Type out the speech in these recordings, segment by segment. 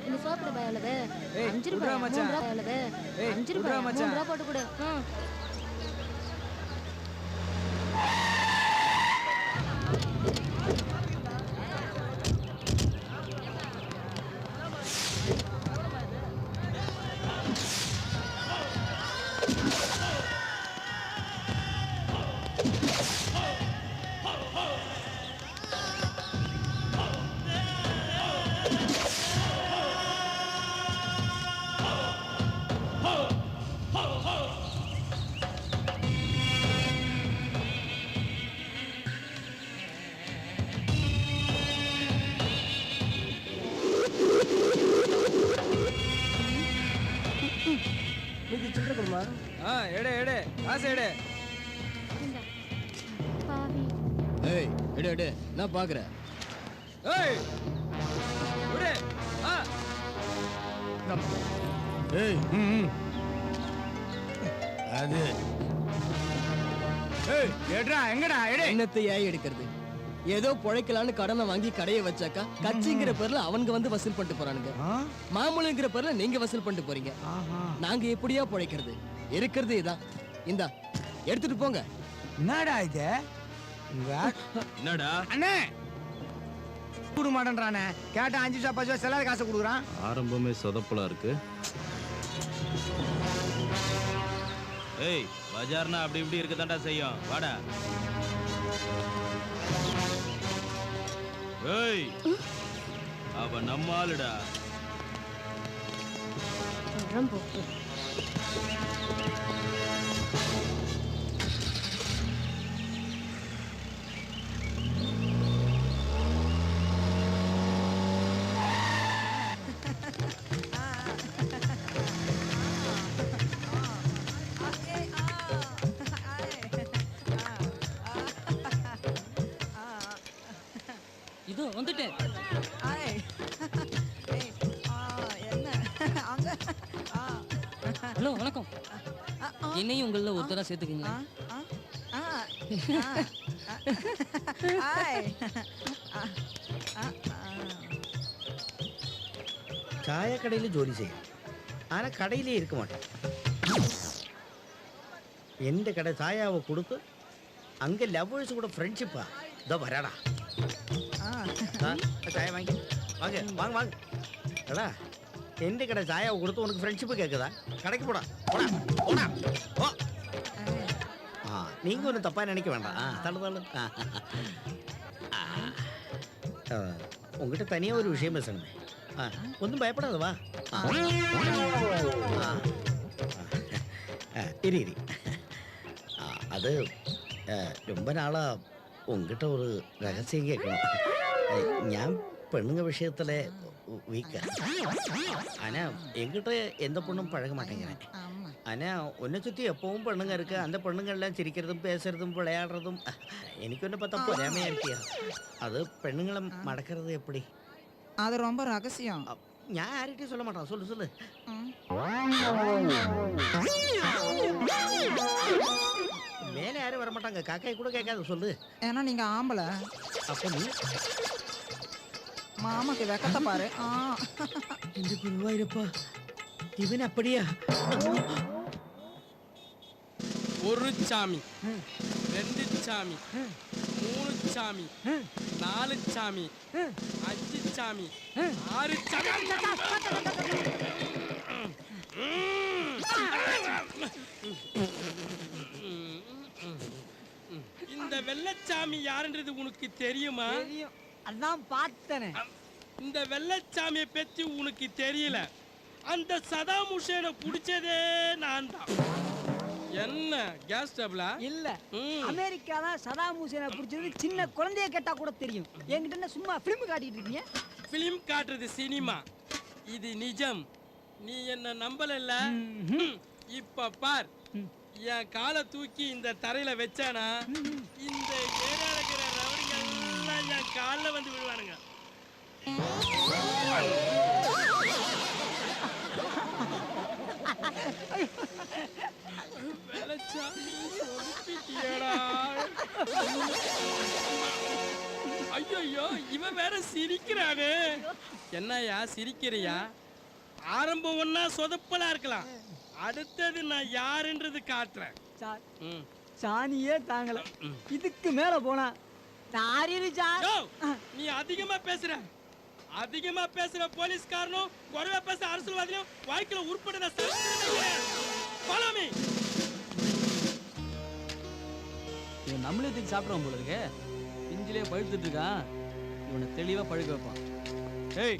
இந்த சோப்பு ரூபாய் எவ்வளவு அஞ்சு ரூபாய் மூணு. ரூபாய் எவ்வளவு அஞ்சு ரூபாய் மூணு. ரூபாய் போட்டு கொடு ம். கொடுமா ஆ எடு எடு. காசு எடு. இந்தா. பாவி. ஏய் எடு எடு. நான் பாக்குறேன் ஏய் விடு. ஆ. ஏய் அது. ஏய் எடுடா எங்கடா எடு. எண்ணத்தை ஏன் எடுக்கிறது? ஏதோ பொழைக்கலான்னு கடனை வாங்கி கடையை வச்சாக்கா கட்சிங்கிற பேர்ல அவனுங்க வந்து வசூல் பண்ணிட்டு போறானுங்க. மாமூலுங்கிற பேர்ல நீங்க வசூல் பண்ணிட்டு போறீங்க. நாங்க எப்படியா பொழைக்கிறது? இருக்கிறது இதான். இந்தா எடுத்துட்டு போங்க. என்னடா இது? என்னடா? அண்ணே! கொடுக்க மாட்டேன்றானே. கேட்டா அஞ்சு ரூபா பத்து ரூபா செல்லாத காசு கொடுக்குறான். ஆரம்பமே சொதப்பலா இருக்கு. ஏய் பஜார்னா அப்படி இப்படி இருக்கதாண்டா செய்யும். வாடா. அவ நம்ம ஆளுடா இதோ வந்துட்டேன். ஹலோ வணக்கம். என்னையும் உங்களில் ஒருத்தராக சேர்த்துக்குங்க சாயக்கடையில் ஜோலி செய்யும் ஆனால் கடையிலே இருக்க மாட்டேன். எந்த கடை சாயாவை கொடுத்து அங்கே லவ்வர்ஸ் கூட ஃப்ரெண்ட்ஷிப்பா இதோ வராடா சாயா வாங்கி. வாங்க வாங்க வாங்க. அடா எந்த கடை சாயாவை கொடுத்து உனக்கு ஃப்ரெண்ட்ஷிப்பு கேட்குதா கடைக்கு போடா போடா போடா ஓ ஆ நீங்கள் ஒன்றும் தப்பாக நினைக்க வேண்டாம் ஆ தள்ளு தள்ளு உங்ககிட்ட தனியாக ஒரு விஷயம் பேசணுமே ஆ ஒன்றும் பயப்படாத வா இரு இரு அது ரொம்ப நாளாக உங்ககிட்ட ஒரு ரகசியம் கேட்கணும் ஞாபகம் பெண்ணுங்க விஷயத்துல வீக்கா. ஆனா எங்கிட்ட எந்த பொண்ணும் பழக மாட்டேங்கிறேன். ஆனா உன்னை சுத்தி எப்பவும் பெண்ணுங்க இருக்கு. அந்த பெண்ணுங்க எல்லாம் சிரிக்கிறதும் பேசுறதும் விளையாடுறதும் எனக்கு ஒன்று பார்த்தா பொறாமையா இருக்கியா அது பெண்ணுங்களை மடக்கிறது எப்படி? அது ரொம்ப ரகசியம். ஞான் யார்கிட்டயும் சொல்ல மாட்டான். சொல்லு சொல்லு. மேலே யாரும் வர மாட்டாங்க காக்காய் கூட கேட்காது. சொல்லு. ஏன்னா நீங்க ஆம்பளை. அப்போ நீ மாமாக்கு வெக்கத்தை பாரு. ஆ. இந்த குருவாயிருப்பா இவன் அப்படியா? ஒரு சாமி ரெண்டு சாமி மூணு சாமி நாலு சாமி அஞ்சு சாமி ஆறு சாமி. இந்த வெள்ளச்சாமி யாருன்றது உனக்கு தெரியுமா? தெரியும். அதான் பார்த்தனே. இந்த வெள்ளச்சாமியை பத்தி உனக்கு தெரியல. அந்த சதாம் ஹுசேனை பிடிச்சதே நான் தான் என்ன கேஸ் டபுளா இல்ல. அமெரிக்கால சதாம் ஹுசேனை பிடிச்சது சின்ன குழந்தைய கேட்டா கூட தெரியும். என்கிட்ட என்ன சும்மா பிலிம் காட்டிட்டு இருக்கீங்க? ஃபிலிம் காட்டுறது சினிமா. இது நிஜம். நீ என்ன நம்பலல்ல? ம். இப்ப பார். என் காலை தூக்கி இந்த தரையில வச்சானா? இந்த ஏரியால இருக்கிற ரவுடிங்க எல்லாம் என் காலில் வந்து விழுவானுங்க. ஐயையோ இவன் வேற சிரிக்கிறானே. என்னய்யா சிரிக்கிறியா? ஆரம்பம் ஒன்னா சொதப்பலா இருக்கலாம். அடுத்தது நான் யாருன்றது காட்டுறேன். சார் ம். சாணியே தாங்கல. இதுக்கு மேல போனா சார் யோ, நீ அதிகமா பேசுற. அதிகமா பேசுற போலீஸ்காரனும் குறைவா பேசுற அரசியல்வாதியும் வாழ்க்கையில உருப்பட ஃபாலோ மீ இவன் நம்மளே தூக்கி சாப்பிடுவான் போல இருக்கு. பிஞ்சிலே பழுத்துட்டு இருக்கான். இவனை தெளிவா பழுக்க வைப்பான். டேய்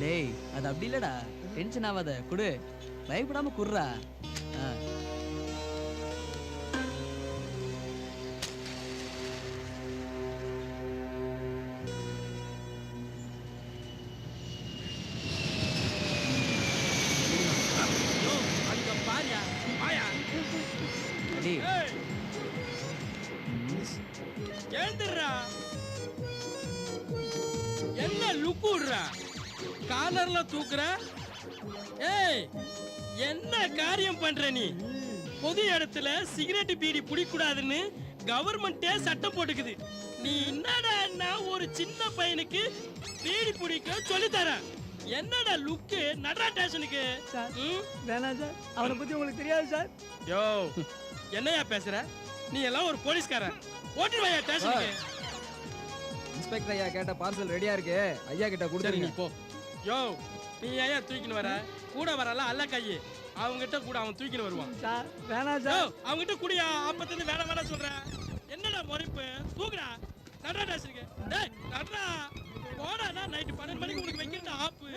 டேய் அது அப்படி இல்லடா. டென்ஷன் ஆகாத. குடு. பயப்படாம குடுறா எழுந்துடுறா என்ன லுக்கு விடுறா கார்னர்ல தூக்குற? ஏய் என்ன காரியம் பண்ற நீ? பொது இடத்துல சிகரெட் பீடி பிடிக்கூடாதுன்னு கவர்மெண்டே சட்டம் போட்டுக்குது. நீ என்னடா ஒரு சின்ன பையனுக்கு பீடி பிடிக்க சொல்லி தர என்னடா லுக்கு நடரா ஸ்டேஷனுக்கு? சார். வேணாம் சார். அவனை பத்தி உங்களுக்கு தெரியாது சார். யோ என்னையா பேசுற? நீ எல்லாம் ஒரு போலீஸ்காரன். ஓட்டிடுவாயா ஸ்டேஷனுக்கு இன்ஸ்பெக்டர் ஐயா கேட்ட பார்சல் ரெடியா இருக்கு. ஐயா கிட்ட நீ போ. யோ நீ ஏன் தூக்கின்னு வர? கூட வரல அல்ல கையி. அவங்ககிட்ட கூட அவன் தூக்கின்னு வருவான். சார் வேணாம் யோ சார் அவங்ககிட்ட கூடியா? அப்பத்துல வேணாம் வேணாம் சொல்றேன் என்னடா முறைப்பு? தூக்குடா. நடரா ஸ்டேஷனுக்கு டேய் நடரா போடா நைட்டு பன்னெண்டு மணிக்கு உனக்கு வைக்கிறேன் ஆப்பு.